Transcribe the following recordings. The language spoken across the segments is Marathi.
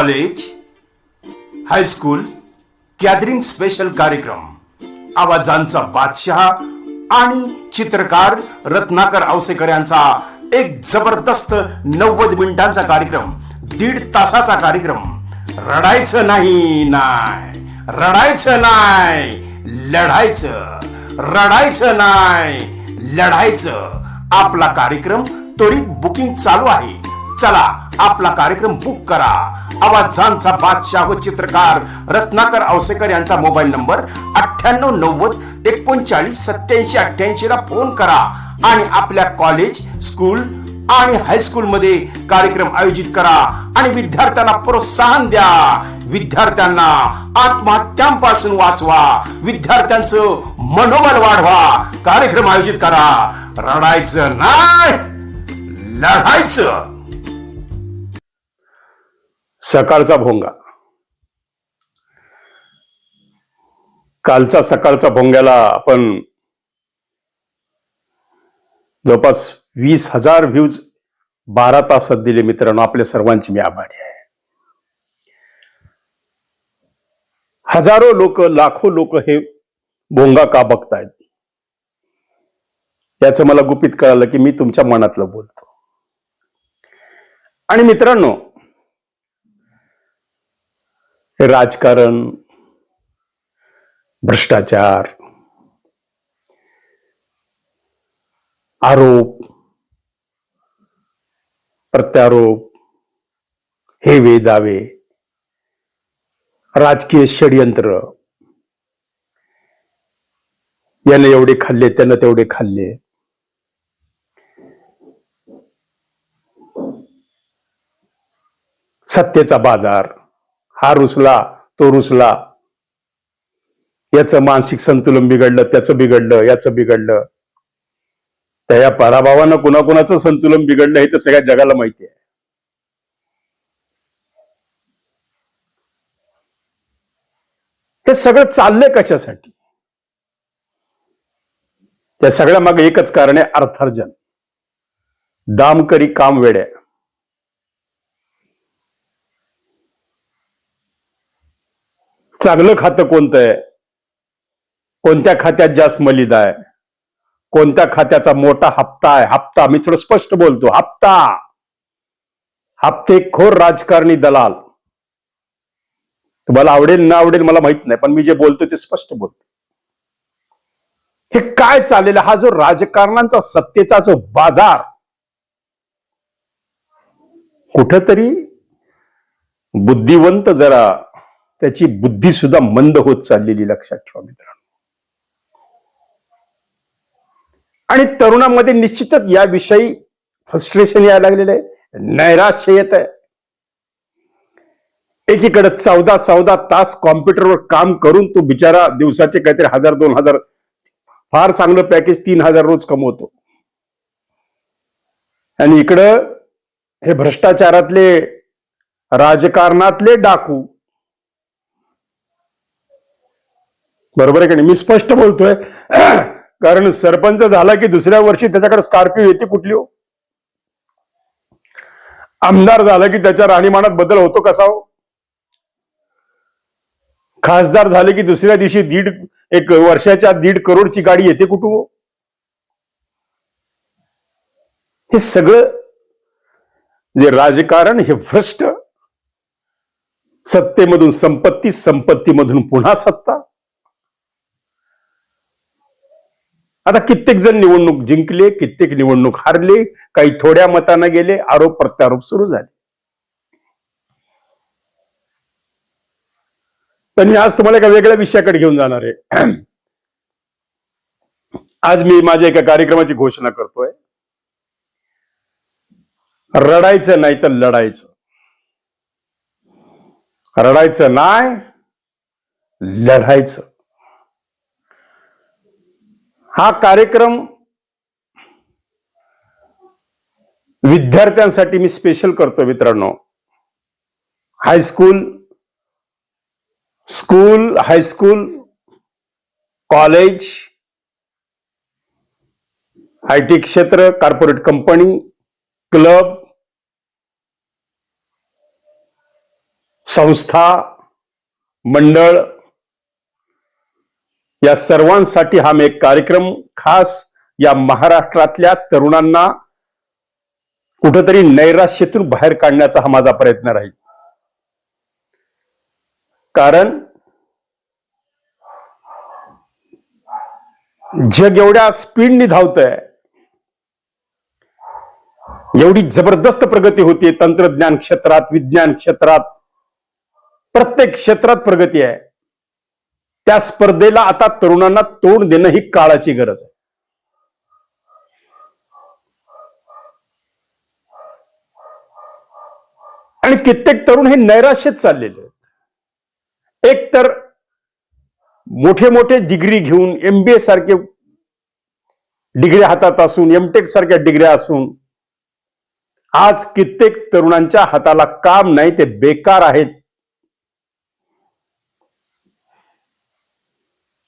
कॉलेज हायस्कूल गॅदरिंग स्पेशल कार्यक्रम आवाजांचा बादशहा आणि चित्रकार रत्नाकर आवसेकर यांचा एक जबरदस्त नव्वद मिनिटांचा कार्यक्रम दीड तासाचा कार्यक्रम. रडायचं नाही नाही. रडायचं नाही लढायचं. रडायचं नाही लढायचं. आपला कार्यक्रम त्वरित बुकिंग चालू आहे. चला आपला कार्यक्रम बुक करा. आवाजांचा बादशाह व चित्रकार रत्नाकर अवसेकर यांचा मोबाईल नंबर अठ्ठ्याण्णव नव्वद एकोणचाळीस सत्याऐंशी अठ्ठ्याऐंशी ला फोन करा. आणि आपल्या कॉलेज स्कूल आणि हायस्कूल मध्ये कार्यक्रम आयोजित करा. आणि विद्यार्थ्यांना प्रोत्साहन द्या. विद्यार्थ्यांना आत्महत्यांपासून वाचवा. विद्यार्थ्यांचं मनोबल वाढवा. कार्यक्रम आयोजित करा. रडायचं नाही. लढायचं. सकाळचा भोंगा. कालचा सकाळचा भोंग्याला आपण जवळपास वीस हजार व्ह्यूज बारा तासात दिले मित्रांनो. आपल्या सर्वांची मी आभारी आहे. हजारो लोक लाखो लोक हे भोंगा का बघतायत? याचं मला गुपित कळालं की मी तुमच्या मनातलं बोलतो. आणि मित्रांनो राजकारण भ्रष्टाचार आरोप प्रत्यारोप हे वे दावे राजकीय षडयंत्र. याने एवढे खाल्ले त्यानं तेवढे खाल्ले. सत्तेचा बाजार. हा रुसला तो रुसला. याचं मानसिक संतुलन बिघडलं त्याचं बिघडलं याचं बिघडलं. त्या या पराभवानं कुणाकुणाचं संतुलन बिघडलं हे तर सगळ्या जगाला माहिती आहे. हे सगळं चाललंय कशासाठी? त्या सगळ्या मागे एकच कारण आहे अर्थार्जन. दामकरी काम वेड्या. चांगलं खातं कोणतं आहे? कोणत्या खात्यात जास्त मलिदा आहे? कोणत्या खात्याचा मोठा हप्ता आहे? हप्ता मी थोडं स्पष्ट बोलतो. हप्ता. हप्तेखोर राजकारणी दलाल. तुम्हाला आवडेल ना आवडेल मला माहीत नाही पण मी जे बोलतो ते स्पष्ट बोलतो. हे काय चाललेलं? हा जो राजकारणांचा सत्तेचा जो बाजार कुठतरी बुद्धिवंत जरा त्याची बुद्धी सुद्धा मंद होत चाललेली लक्षात ठेवा मित्रांनो. आणि तरुणांमध्ये निश्चितच याविषयी फ्रस्ट्रेशन यायला लागलेलं आहे. नैराश्य येत आहे. एकीकडे चौदा चौदा तास कॉम्प्युटरवर काम करून तो बिचारा दिवसाचे काहीतरी हजार दोन हजार फार चांगलं पॅकेज तीन हजार रोज कमवतो. आणि इकडं हे भ्रष्टाचारातले राजकारणातले डाकू बरोबर आहे का नाही? मी स्पष्ट बोलतोय. कारण सरपंच झाला की दुसऱ्या वर्षी त्याच्याकडे स्कॉर्पिओ येते कुठली हो? आमदार झाला की त्याच्या राहणीमानात बदल होतो कसा हो? खासदार झाले की दुसऱ्या दिवशी दीड एक वर्षाच्या दीड करोडची गाडी येते कुठून हो? हे सगळं जे राजकारण हे भ्रष्ट. सत्तेमधून संपत्ती संपत्तीमधून पुन्हा सत्ता. आता कित्येक जण निवडणूक जिंकले कित्येक निवडणूक हारले काही थोड्या मतानं गेले आरोप प्रत्यारोप सुरू झाले. तर मी आज तुम्हाला एका वेगळ्या विषयाकडे घेऊन जाणार आहे. आज मी माझ्या एका कार्यक्रमाची घोषणा करतोय. रडायचं नाही तर लढायचं. रडायचं नाही लढायचं. हा कार्यक्रम विद्यार्थ्यांसाठी मी स्पेशल करतो मित्रांनो. High school school high school college I T क्षेत्र कॉर्पोरेट कंपनी क्लब संस्था मंडळ या सर्वांसाठी हा मी एक कार्यक्रम खास या महाराष्ट्रातल्या तरुणांना कुठंतरी नैराश्यतून बाहेर काढण्याचा हा माझा प्रयत्न राहील. कारण जग एवढ्या स्पीडने धावतंय एवढी जबरदस्त प्रगती होती तंत्रज्ञान क्षेत्रात विज्ञान क्षेत्रात प्रत्येक क्षेत्रात प्रगती आहे. त्या स्पर्धेला आता तरुणांना तोंड देणं ही काळाची गरज आहे. आणि कित्येक तरुण हे नैराश्यत चाललेले आहेत. एक तर मोठे मोठे डिग्री घेऊन एमबीए सारखे डिग्री हातात असून एमटेक सारख्या डिग्र्या असून आज कित्येक तरुणांच्या हाताला काम नाही ते बेकार आहेत.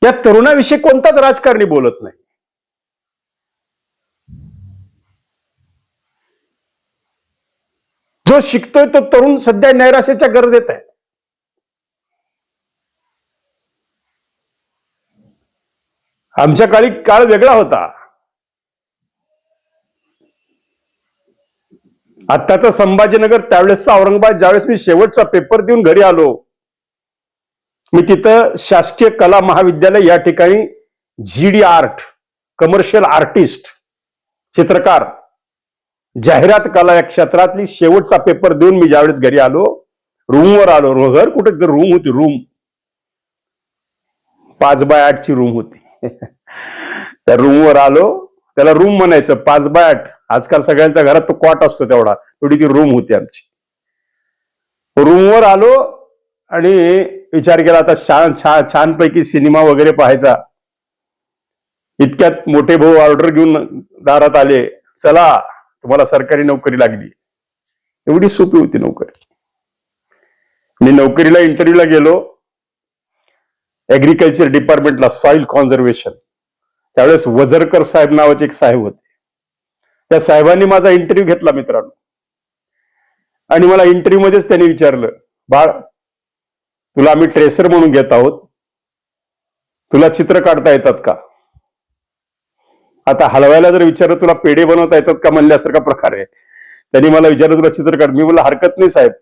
या तरुणाविषयी कोणताच राजकारणी बोलत नाही. जो शिकतोय तो तरुण सध्या नैराश्याच्या गरजेत आहे. आमच्या काळी काळ वेगळा होता. आत्ताचा संभाजीनगर त्यावेळेसचा औरंगाबाद ज्यावेळेस मी शेवटचा पेपर देऊन घरी आलो मी तिथं शासकीय कला महाविद्यालय या ठिकाणी G D art commercial artist चित्रकार जाहिरात कला या क्षेत्रातली शेवटचा पेपर देऊन मी ज्यावेळेस घरी आलो रूमवर आलो. घर कुठे? रूम होती रूम पाच बाय आठची रूम होती. त्या रूमवर आलो. त्याला रूम म्हणायचं पाच बाय आठ. आजकाल सगळ्यांच्या घरात तो कॉट असतो तेवढा. तेवढी ती रूम होती आमची. रूमवर आलो. आणि विचार केला आता छान छान छानपैकी सिनेमा वगैरे पाहायचा. इतक्यात मोठे भाऊ ऑर्डर घेऊन दारात आले. चला तुम्हाला सरकारी नोकरी लागली. एवढी सोपी होती नोकरी. मी नोकरीला इंटरव्ह्यूला गेलो. ऍग्रिकल्चर डिपार्टमेंटला सॉइल कॉन्झर्वेशन त्यावेळेस वजरकर साहेब नावाचे एक साहेब होते. त्या साहेबांनी माझा इंटरव्ह्यू घेतला मित्रांनो. आणि मला इंटरव्ह्यू मध्येच त्यांनी विचारलं बाळ तुला आम्ही ट्रेसर म्हणून घेत आहोत. तुला चित्र काढता येतात का? आता हलवायला जर विचारलं तुला पेढे बनवता येतात का म्हणल्यासारखा प्रकार आहे. त्यांनी मला विचारलं तुला चित्र काढ. मी मला हरकत नाही साहेब.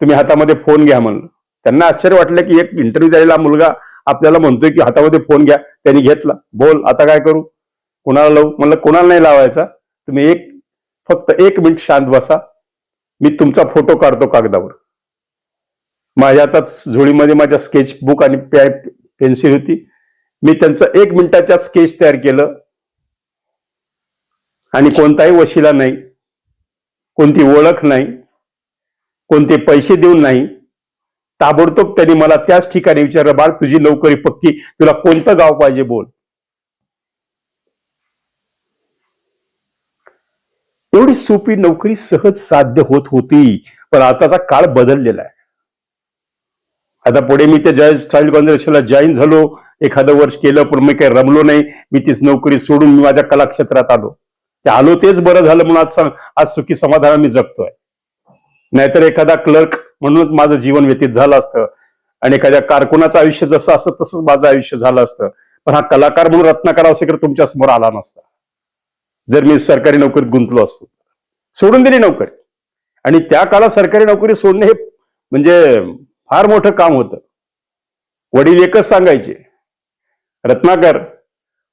तुम्ही हातामध्ये फोन घ्या म्हणलं त्यांना आश्चर्य वाटलं की एक इंटरव्ह्यू द्यायला मुलगा आपल्याला म्हणतोय की हातामध्ये फोन घ्या. त्यांनी घेतला. बोल आता काय करू? कोणाला लावू? म्हणलं कोणाला नाही लावायचा. तुम्ही एक फक्त एक मिनिट शांत बसा. मी तुमचा फोटो काढतो कागदावर. माझ्या आता झोळीमध्ये माझ्या स्केच बुक आणि पेन्सिल होती. मी त्यांचं एक मिनिटाच्या स्केच तयार केलं. आणि कोणताही वशिला नाही. कोणती ओळख नाही. कोणते पैसे देऊन नाही. ताबडतोब त्यांनी मला त्याच ठिकाणी विचारलं बाळ तुझी लवकरी पक्की. तुला कोणतं गाव पाहिजे बोल. एवढी सोपी नोकरी सहज साध्य होत होती. पण आताचा काळ बदललेला आहे. आता पुढे मी त्या जॉईन चाइल्ड कॉन्झर्वेशनला जॉईन झालो. एखादं वर्ष केलं पण मी काही रमलो नाही. मी तीच नोकरी सोडून मी माझ्या कलाक्षेत्रात आलो. ते आलो तेच बरं झालं म्हणून आज आज सुखी समाधान मी जगतोय. नाहीतर एखादा क्लर्क म्हणूनच माझं जीवन व्यतीत झालं असतं. आणि एखाद्या कारकुनाचं आयुष्य जसं असतं तसंच माझं आयुष्य झालं असतं. पण हा कलाकार म्हणून रत्नाकर अवसेकर तुमच्यासमोर आला नसता. जर मी सरकारी नोकरीत गुंतलो असतो. सोडून दिली नोकरी. आणि त्या काळात सरकारी नोकरी सोडणे हे म्हणजे फार मोठं काम होतं. वडील एकच सांगायचे रत्नाकर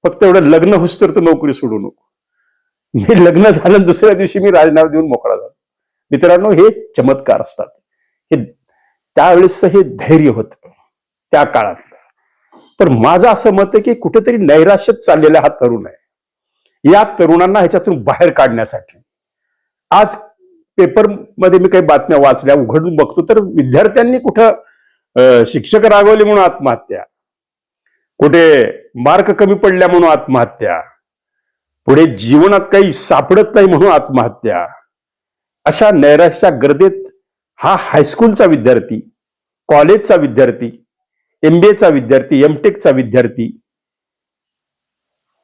फक्त एवढं लग्न होस तर तू नोकरी सोडू नको. मी लग्न झालं दुसऱ्या दिवशी मी राजीनामा देऊन मोकळा झालो. मित्रांनो हे चमत्कार असतात. हे त्यावेळेस हे धैर्य होतं त्या काळातलं. तर माझं असं मत आहे की कुठेतरी नैराश्यत चाललेला हा तरुण आहे. या तरुणांना ह्याच्यातून बाहेर काढण्यासाठी. आज पेपरमध्ये मी काही बातम्या वाचल्या उघडून बघतो. तर विद्यार्थ्यांनी कुठं शिक्षक रागवले म्हणून आत्महत्या? कुठे मार्क कमी पडल्या म्हणून आत्महत्या? पुढे जीवनात काही सापडत नाही म्हणून आत्महत्या? अशा नैराश्या गर्दीत हा हायस्कूलचा विद्यार्थी कॉलेजचा विद्यार्थी एमबीएचा विद्यार्थी एमटेकचा विद्यार्थी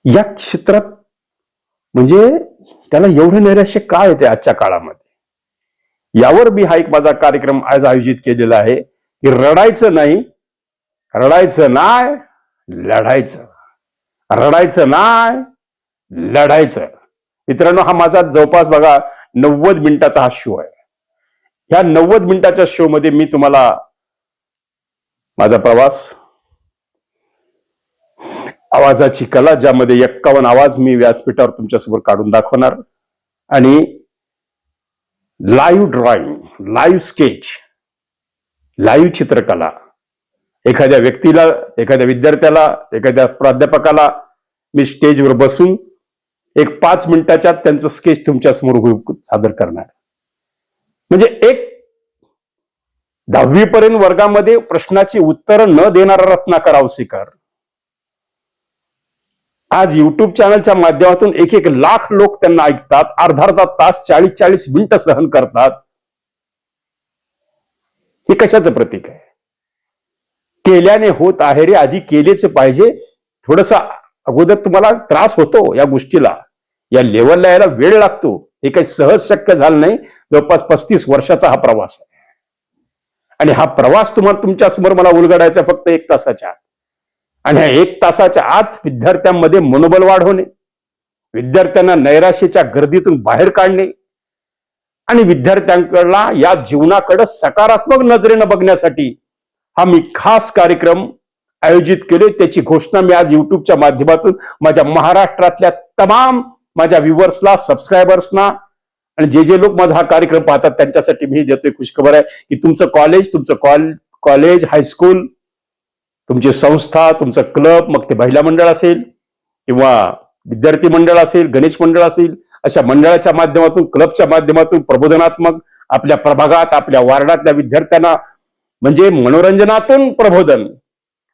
या क्षेत्रात म्हणजे त्याला एवढं नैराश्य का येते आजच्या काळामध्ये? यावर मी हा एक माझा कार्यक्रम आज आयोजित केलेला आहे की रडायचं नाही रडायचं नाही लढायचं. रडायचं नाही लढायचं. मित्रांनो हा माझा जवळपास बघा नव्वद मिनिटाचा हा शो आहे. ह्या नव्वद मिनिटाच्या शो मध्ये मी तुम्हाला माझा प्रवास आवाजाची कला ज्यामध्ये एक्कावन्न आवाज मी व्यासपीठावर तुमच्यासमोर काढून दाखवणार. आणि live drawing live sketch live चित्रकला. एखाद्या व्यक्तीला एखाद्या विद्यार्थ्याला एखाद्या प्राध्यापकाला मी स्टेजवर बसून एक पाच मिनिटाच्या त्यांचं स्केच तुमच्यासमोर सादर करणार. म्हणजे एक दहावीपर्यंत वर्गामध्ये प्रश्नाची उत्तरं न देणारा रत्नाकर आवसेकर आज युट्यूब चॅनलच्या माध्यमातून एक एक लाख लोक त्यांना ऐकतात. अर्धा अर्धा तास चाळीस चाळीस मिनिटं सहन करतात. हे कशाचं प्रतीक आहे? केल्याने होत आहे रे. आधी केलेच पाहिजे. थोडस अगोदर तुम्हाला त्रास होतो या गोष्टीला. या लेवलला यायला वेळ लागतो. हे काही सहज शक्य झालं नाही. जवळपास पस्तीस वर्षाचा हा प्रवास आहे. आणि हा प्रवास तुम्हाला तुमच्यासमोर मला उलगडायचा फक्त एक तासाच्या आत. आणि ह्या एक तासाच्या आत विद्यार्थ्यांमध्ये मनोबल वाढवणे विद्यार्थ्यांना नैराश्याच्या गर्दीतून बाहेर काढणे आणि विद्यार्थ्यांकडला या जीवनाकडे सकारात्मक नजरेनं बघण्यासाठी हा मी खास कार्यक्रम आयोजित केले. त्याची घोषणा मी आज युट्यूबच्या माध्यमातून माझ्या महाराष्ट्रातल्या तमाम माझ्या व्ह्युअर्सला सबस्क्रायबर्सना आणि जे जे लोक माझा हा कार्यक्रम पाहतात त्यांच्यासाठी मी देतोय खुशखबर आहे की तुमचं कॉलेज तुमचं कॉल कॉलेज हायस्कूल तुमची संस्था तुमचं क्लब मग ते महिला मंडळ असेल किंवा विद्यार्थी मंडळ असेल गणेश मंडळ असेल अशा मंडळाच्या माध्यमातून क्लबच्या माध्यमातून प्रबोधनात्मक आपल्या प्रभागात आपल्या वार्डातल्या विद्यार्थ्यांना म्हणजे मनोरंजनातून प्रबोधन.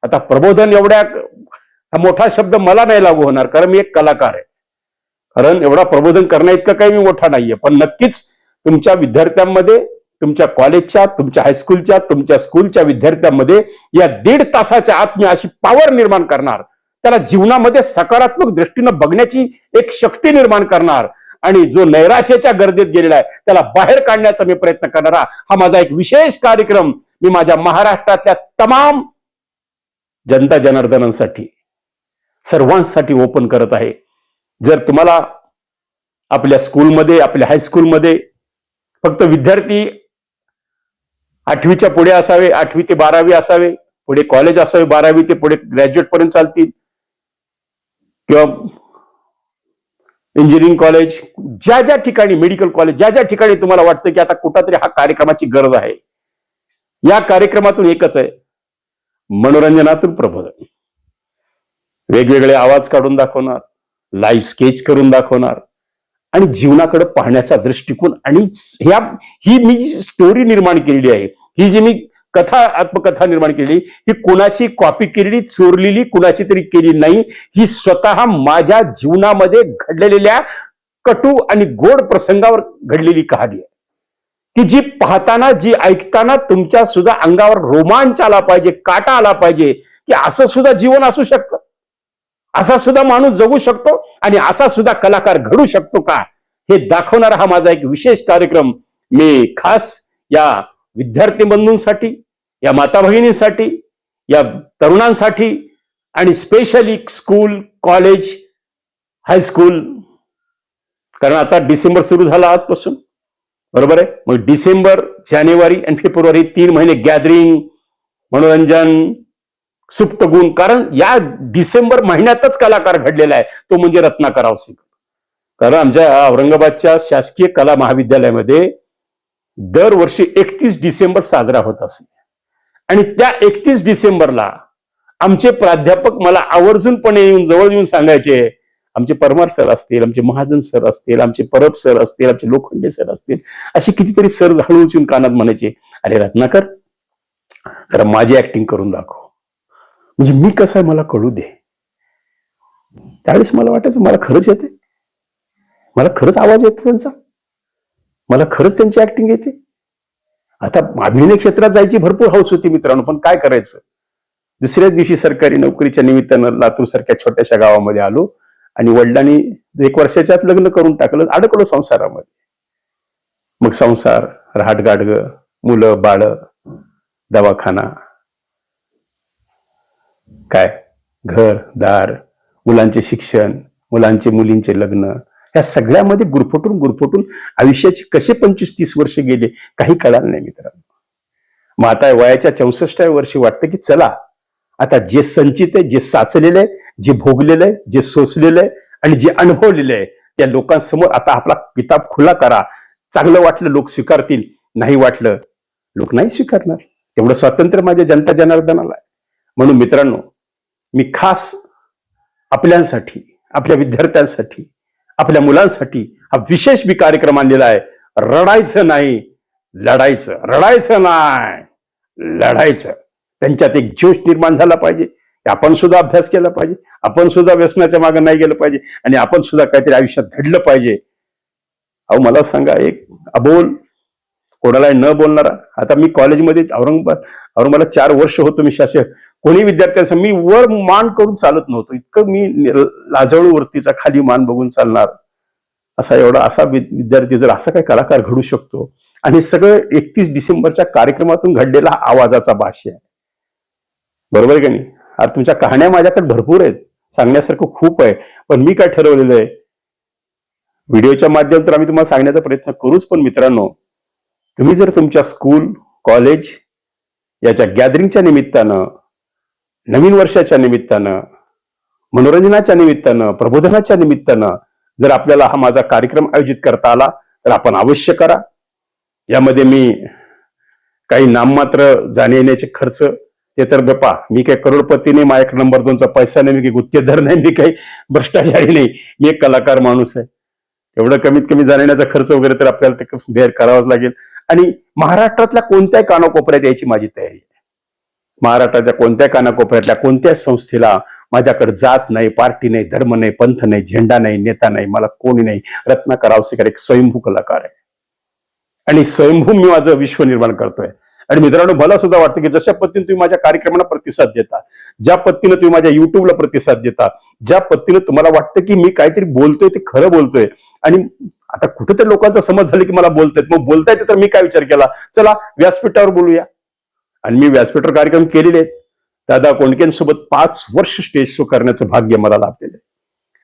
आता प्रबोधन एवढ्या हा मोठा शब्द मला नाही लागू होणार कारण मी एक कलाकार आहे. कारण एवढा प्रबोधन करण्या इतकं काही मी मोठा नाहीये पण नक्कीच तुमच्या विद्यार्थ्यांमध्ये तुमच्या कॉलेजच्या तुमच्या हायस्कूलच्या तुमच्या स्कूलच्या विद्यार्थ्यांमध्ये या दीड तासाच्या आत मी अशी पॉवर निर्माण करणार. त्याला जीवनामध्ये सकारात्मक दृष्टीनं बघण्याची एक शक्ती निर्माण करणार. आणि जो नैराश्याच्या गर्दीत गेलेला आहे त्याला बाहेर काढण्याचा मी प्रयत्न करणारा हा माझा एक विशेष कार्यक्रम मी माझ्या महाराष्ट्रातल्या तमाम जनता जनार्दनांसाठी सर्वांसाठी ओपन करत आहे. जर तुम्हाला आपल्या स्कूलमध्ये आपल्या हायस्कूलमध्ये फक्त विद्यार्थी आठवीच्या पुढे असावे आठवी ते बारावी असावे पुढे कॉलेज असावे बारावी ते पुढे ग्रॅज्युएट पर्यंत चालतील. किंवा इंजिनिअरिंग कॉलेज ज्या ज्या ठिकाणी मेडिकल कॉलेज ज्या ज्या ठिकाणी तुम्हाला वाटतं की आता कुठंतरी हा कार्यक्रमाची गरज आहे. या कार्यक्रमातून एकच आहे मनोरंजनातून प्रबोधन. वेगवेगळे आवाज काढून दाखवणार लाईव्ह स्केच करून दाखवणार आणि जीवनाकडे पाहण्याचा दृष्टिकोन आणि ह्या ही मी जी स्टोरी निर्माण केलेली आहे ही जी मी कथा आत्मकथा निर्माण केली ही कोणाची कॉपी केलेली चोरलेली कुणाची तरी केली नाही ही स्वतः माझ्या जीवनामध्ये घडलेल्या कटू आणि गोड प्रसंगावर घडलेली कहाणी आहे. की जी पाहताना जी ऐकताना तुमच्या सुद्धा अंगावर रोमांच आला पाहिजे काटा आला पाहिजे की असं सुद्धा जीवन असू शकतं. असा सुद्धा माणूस जगू शकतो आणि असा सुद्धा कलाकार घडू शकतो का? हे दाखवणारा हा माझा एक विशेष कार्यक्रम मी खास या विद्यार्थी बंधूंसाठी या माता भगिनींसाठी या तरुणांसाठी आणि स्पेशली स्कूल कॉलेज हायस्कूल कारण आता डिसेंबर सुरू झाला आजपासून. बरोबर आहे? मग डिसेंबर जानेवारी आणि फेब्रुवारी तीन महिने गॅदरिंग मनोरंजन सुप्त गुण. कारण या डिसेंबर महिन्यातच कलाकार घडलेला आहे. तो म्हणजे रत्नाकर आवसेकर कारण आमच्या औरंगाबादच्या शासकीय कला महाविद्यालयामध्ये दरवर्षी एकतीस डिसेंबर साजरा होत असे. आणि त्या एकतीस डिसेंबरला आमचे प्राध्यापक मला आवर्जूनपणे येऊन जवळ येऊन सांगायचे आमचे परमार सर असतील आमचे महाजन सर असतील आमचे परब सर असतील आमचे लोखंडे सर असतील असे कितीतरी सर झाडून येऊन कानात म्हणायचे अरे रत्नाकर जरा माझी ऍक्टिंग करून दाखव. म्हणजे मी कसं आहे मला कळू दे. त्यावेळेस मला वाटायचं मला खरंच येते मला खरंच आवाज येतो त्यांचा. मला खरंच त्यांची ऍक्टिंग येते. आता अभिनय क्षेत्रात जायची भरपूर हौस होती मित्रांनो पण काय करायचं? दुसऱ्याच दिवशी सरकारी नोकरीच्या निमित्तानं लातूर सारख्या छोट्याशा गावामध्ये आलो आणि वडिलांनी एक वर्षाच्या आत लग्न करून टाकलं अडकलो संसारामध्ये. मग संसार रहाटगाडग मुलं बाळ दवाखाना काय? घर दार मुलांचे शिक्षण मुलांचे मुलींचे लग्न ह्या सगळ्यामध्ये गुरफटून गुरफटून आयुष्याचे कसे पंचवीस तीस वर्ष गेले काही कळालं नाही मित्रांनो. मग आता वयाच्या चौसष्टाव्या वर्षी वाटतं की चला आता जे संचित आहे जे साचलेलं आहे जे भोगलेलं आहे जे सोसलेलं आहे आणि जे अनुभवलेलं आहे त्या लोकांसमोर आता आपला किताब खुला करा. चांगलं वाटलं लोक स्वीकारतील नाही वाटलं लोक नाही स्वीकारणार. तेवढं स्वातंत्र्य माझ्या जनता जनार्दनाला आहे. म्हणून मित्रांनो मी खास आपल्यांसाठी आपल्या विद्यार्थ्यांसाठी आपल्या मुलांसाठी हा विशेष मी कार्यक्रम आणलेला आहे. रडायचं नाही लढायचं रडायचं नाही लढायचं. त्यांच्यात एक जोश निर्माण झाला पाहिजे. आपण सुद्धा अभ्यास केला पाहिजे. आपण सुद्धा व्यसनाच्या मागे नाही गेलं पाहिजे. आणि आपण सुद्धा काहीतरी आयुष्यात घडलं पाहिजे. अहो मला सांगा एक अबोल कोणाला न बोलणारा. आता मी कॉलेजमध्ये औरंगाबाद औरंगाबादला चार वर्ष होतो मी शासक. कोणी विद्यार्थ्यांचं मी वर मान करून चालत नव्हतो. इतकं मी लाजळू वरतीचा खाली मान बघून चालणार असा एवढा असा विद्यार्थी जर असा काही कलाकार घडू शकतो आणि सगळं एकतीस डिसेंबरच्या कार्यक्रमातून घडलेला आवाजाचा भाष्य आहे. बरोबर आहे का नाही? आता तुमच्या कहाण्या माझ्याकडे भरपूर आहेत सांगण्यासारखं खूप आहे पण मी काय ठरवलेलं आहे? व्हिडिओच्या माध्यमातून आम्ही तुम्हाला सांगण्याचा प्रयत्न करूच पण मित्रांनो तुम्ही जर तुमच्या स्कूल कॉलेज याच्या गॅदरिंगच्या निमित्तानं नवीन वर्षाच्या निमित्तानं मनोरंजनाच्या निमित्तानं प्रबोधनाच्या निमित्तानं जर आपल्याला हा माझा कार्यक्रम आयोजित करता आला तर आपण अवश्य करा. यामध्ये मी काही नाममात्र जाणे येण्याचे खर्च ते तर गप्पा. मी काही करोडपती नाही माझ्याकडे नंबर दोनचा पैसा नाही मी काही गुत्तेदार नाही मी काही भ्रष्टाचारी नाही. मी एक कलाकार माणूस आहे. एवढं कमीत कमी जाण्याचा खर्च वगैरे तर आपल्याला ते बेअर करावाच लागेल. आणि महाराष्ट्रातल्या कोणत्याही कानाकोपऱ्यात यायची माझी तयारी महाराष्ट्राच्या कोणत्या कानाकोपऱ्यातल्या कोणत्याच संस्थेला माझ्याकडे जात नाही पार्टी नाही धर्म नाही पंथ नाही झेंडा नाही नेता नाही मला कोणी नाही. रत्नाकर आवसेकर एक स्वयंभू कलाकार आहे. आणि स्वयंभू मी माझं विश्व निर्माण करतोय. आणि मित्रांनो मला सुद्धा वाटतं की जशा पद्धतीने तुम्ही माझ्या कार्यक्रमाला प्रतिसाद देता ज्या पत्तीनं तुम्ही माझ्या युट्यूबला प्रतिसाद देता ज्या पद्धतीने तुम्हाला वाटतं की मी काहीतरी बोलतोय ते खरं बोलतोय. आणि आता कुठेतरी लोकांचा समज झालं की मला बोलतायत. मग बोलतायत तर मी काय विचार केला? चला व्यासपीठावर बोलूया. आणि मी व्यासपीठावर कार्यक्रम केलेले आहेत. दादा कोंडकेंसोबत पाच वर्ष स्टेज शो करण्याचं भाग्य मला लाभलेलं आहे.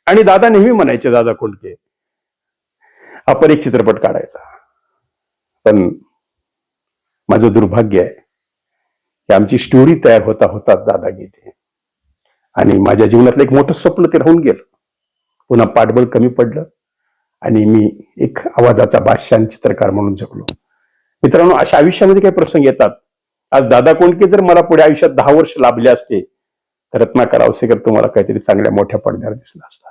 आणि दादा नेहमी म्हणायचे दादा कोंडके आपण एक चित्रपट काढायचा. पण माझं दुर्भाग्य आहे की आमची स्टोरी तयार होता होताच दादा गेले. आणि माझ्या जीवनातलं एक मोठं स्वप्न ते राहून गेलं. पुन्हा पाठबळ कमी पडलं आणि मी एक आवाजाचा बादशाह चित्रकार म्हणून जगलो. मित्रांनो अशा आयुष्यामध्ये काही प्रसंग येतात. आज दादा कोंडके जर मला पुढे आयुष्यात दहा वर्ष लाभले असते तर रत्नाकर आवसेकर तुम्हाला काहीतरी चांगल्या मोठ्या पडद्यावर दिसला असता.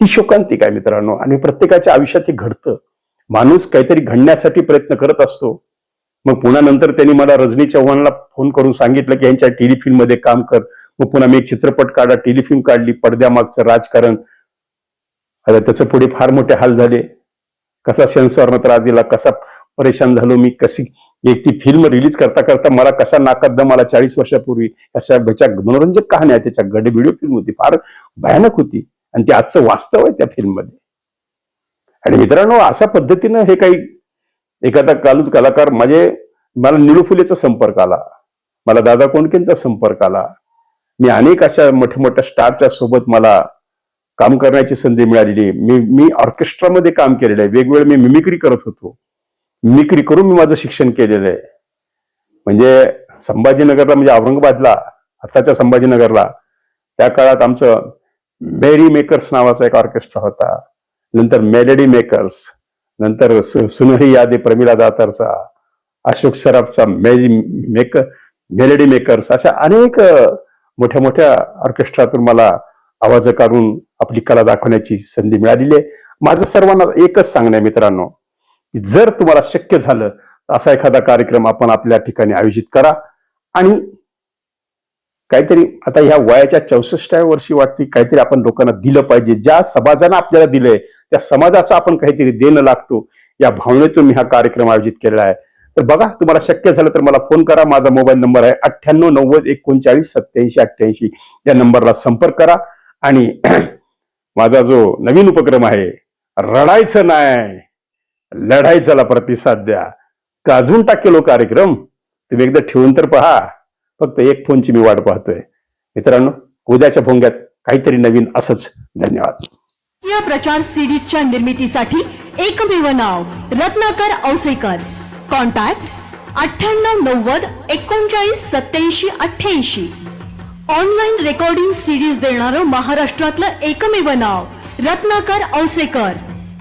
ही शोकांतिक आहे मित्रांनो? आणि प्रत्येकाच्या आयुष्यात हे घडतं. माणूस काहीतरी घडण्यासाठी प्रयत्न करत असतो. मग पुन्हा नंतर त्यांनी मला रजनी चव्हाणला फोन करून सांगितलं की यांच्या टेलिफिल्ममध्ये काम कर. मग पुन्हा मी एक चित्रपट काढा टेलिफिल्म काढली पडद्यामागचं राजकारण. आता त्याचं पुढे फार मोठे हाल झाले. कसा सेन्सॉरनं त्रास दिला कसा परेशान झालो मी कशी एक ती फिल्म रिलीज करता करता मला कसा नाकात मला चाळीस वर्षापूर्वी? अशा ह्याच्या मनोरंजक कहाण्या त्याच्या गडे व्हिडिओ फिल्म होती फार भयानक होती. आणि ते आजचं वास्तव आहे त्या फिल्ममध्ये आणि मित्रांनो अशा पद्धतीनं हे काही एखादा कालूच कलाकार म्हणजे मला निळू फुलेचा संपर्क आला. मला दादा कोंडकेंचा संपर्क आला. मी अनेक अशा मोठ्या मोठ्या स्टारच्या सोबत मला काम करण्याची संधी मिळालेली मी मी ऑर्केस्ट्रामध्ये काम केलेलं आहे. वेगवेगळे मी मिमिक्री करत होतो. मिक्री करून मी माझं शिक्षण केलेलं आहे. म्हणजे संभाजीनगरला म्हणजे औरंगाबादला आताच्या संभाजीनगरला त्या काळात आमचं मेरी मेकर्स नावाचा एक ऑर्केस्ट्रा होता. नंतर मेलेडी मेकर्स नंतर सु- सुनहरी यादी प्रमिला दातारचा अशोक सराफचा मेरी मेकर मेलेडी मेकर्स अशा अनेक मोठ्या मोठ्या ऑर्केस्ट्रातून मला आवाज काढून आपली कला दाखवण्याची संधी मिळालेली आहे. माझं सर्वांना एकच सांगणं आहे मित्रांनो की जर तुम्हाला शक्य झालं तर असा एखादा कार्यक्रम आपण आपल्या ठिकाणी आयोजित करा. आणि काहीतरी आता ह्या वयाच्या चौसष्टाव्या वर्षी वाटते काहीतरी आपण लोकांना दिलं पाहिजे. ज्या समाजानं आपल्याला दिलंय त्या समाजाचा आपण काहीतरी देणं लागतो. या भावनेतून मी हा कार्यक्रम आयोजित केलेला आहे. तर बघा तुम्हाला शक्य झालं तर मला फोन करा. माझा मोबाईल नंबर आहे अठ्ठ्याण्णव नव्वद एकोणचाळीस सत्याऐंशी अठ्ठ्याऐंशी. या नंबरला संपर्क करा. आणि माझा जो नवीन उपक्रम आहे रडायचं नाही. लढायचाला प्रतिसाद द्या. गाजवून टाकेलो कार्यक्रम? तुम्ही एकदा ठेवून तर पहा. फक्त एक फोनची मी वाट पाहतोय. मित्रांनो उद्याच्या भोंग्यात काहीतरी नवीन असंच. धन्यवाद. या प्रचार सिरीजच्या निर्मितीसाठी एकमेव नाव रत्नाकर औसेकर. कॉन्टॅक्ट अठ्ठ्याण्णव नव्वद एकोणचाळीस सत्याऐंशी अठ्ठ्याऐंशी. ऑनलाईन रेकॉर्डिंग सिरीज देणारं महाराष्ट्रातलं एकमेव नाव रत्नाकर औसेकर.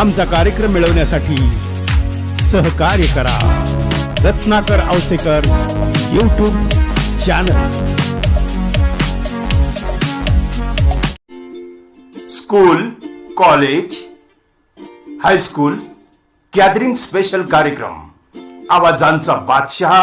आमचा कार्यक्रम मिळवण्यासाठी सहकार्य करा. Ratnakar Avasekar YouTube channel school college high school gathering special कार्यक्रम. आवाजांचा बादशहा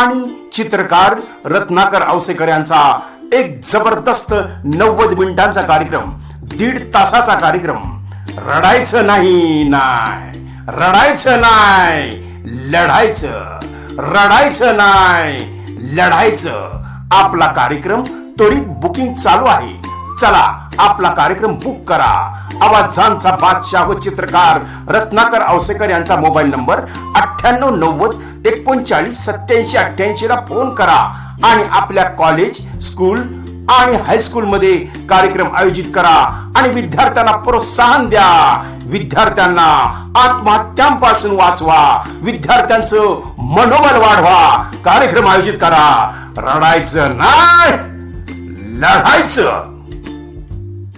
आणि चित्रकार रत्नाकर आवसेकर यांचा एक जबरदस्त नव्वद मिनिटांचा कार्यक्रम दीड तासाचा कार्यक्रम. रडायचं नाही नाही. रडायचं नाही लढायचं. रडायचं नाही लढायचं. आपला कार्यक्रम त्वरित बुकिंग चालू आहे. चला आपला कार्यक्रम बुक करा. आवाजांचा बादशाह व चित्रकार रत्नाकर औसेकर यांचा मोबाईल नंबर अठ्ठ्याण्णव नव्वद एकोणचाळीस सत्याऐंशी अठ्ठ्याऐंशी ला फोन करा. आणि आपल्या कॉलेज स्कूल आणि हायस्कूल मध्ये कार्यक्रम आयोजित करा आणि विद्यार्थ्यांना प्रोत्साहन द्या. विद्यार्थ्यांना आत्महत्यांपासून वाचवा. विद्यार्थ्यांचं मनोबल वाढवा. कार्यक्रम आयोजित करा. रडायचं नाही लढायचं.